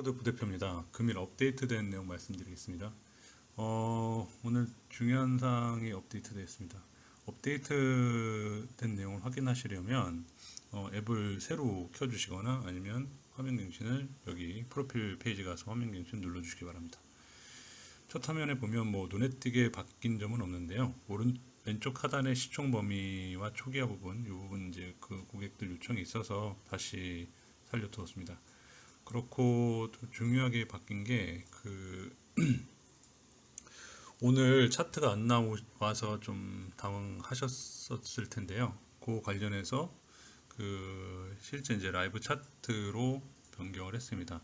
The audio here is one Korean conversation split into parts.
코드 부대표입니다. 금일 업데이트된 내용 말씀드리겠습니다. 어, 오늘 중요한 사항이 업데이트되었습니다. 업데이트된 내용을 확인하시려면 어, 앱을 새로 켜주시거나 아니면 화면갱신을 여기 프로필 페이지 가서 화면갱신 눌러주시기 바랍니다. 첫 화면에 보면 뭐 눈에 띄게 바뀐 점은 없는데요. 오른 왼쪽 하단의 시총 범위와 초기화 부분, 이 부분 이제 그 고객들 요청이 있어서 다시 살려두었습니다. 그렇고 또 중요하게 바뀐 게 그 오늘 차트가 안 나와서 좀 당황하셨었을 텐데요. 그 관련해서 그 실제 이제 라이브 차트로 변경을 했습니다.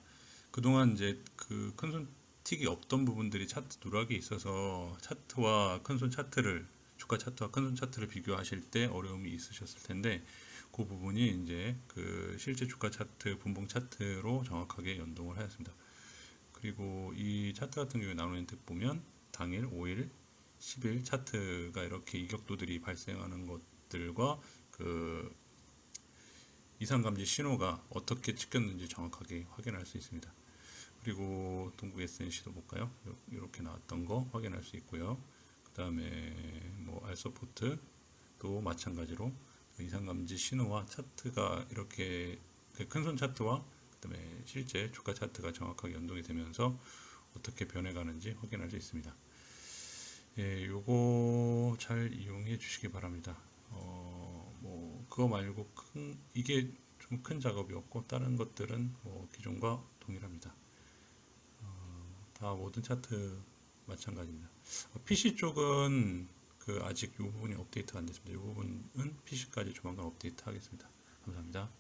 그동안 이제 그 큰손 틱이 없던 부분들이 차트 누락이 있어서 차트와 큰손 차트를 주가 차트와 큰손 차트를 비교하실 때 어려움이 있으셨을 텐데 그 부분이 이제 그 실제 주가 차트 분봉 차트로 정확하게 연동을 하였습니다. 그리고 이 차트 같은 경우에 혜택 보면 당일, 5일, 10일 차트가 이렇게 이격도들이 발생하는 것들과 그 이상 감지 신호가 어떻게 찍혔는지 정확하게 확인할 수 있습니다. 그리고 동국 SNC도 볼까요? 이렇게 나왔던 거 확인할 수 있고요. 그 다음에 뭐 알서포트 도 마찬가지로 이상 감지 신호와 차트가 이렇게 그 큰손 차트와 그다음에 실제 주가 차트가 정확하게 연동이 되면서 어떻게 변해가는지 확인할 수 있습니다. 예, 요거 잘 이용해 주시기 바랍니다. 어, 뭐 그거 말고 큰 이게 좀 큰 작업이었고 다른 것들은 뭐 기존과 동일합니다. 어, 다 모든 차트 마찬가지입니다. 어, PC 쪽은 그 아직 이 부분이 업데이트가 안 됐습니다. 이 부분은 PC까지 조만간 업데이트 하겠습니다. 감사합니다.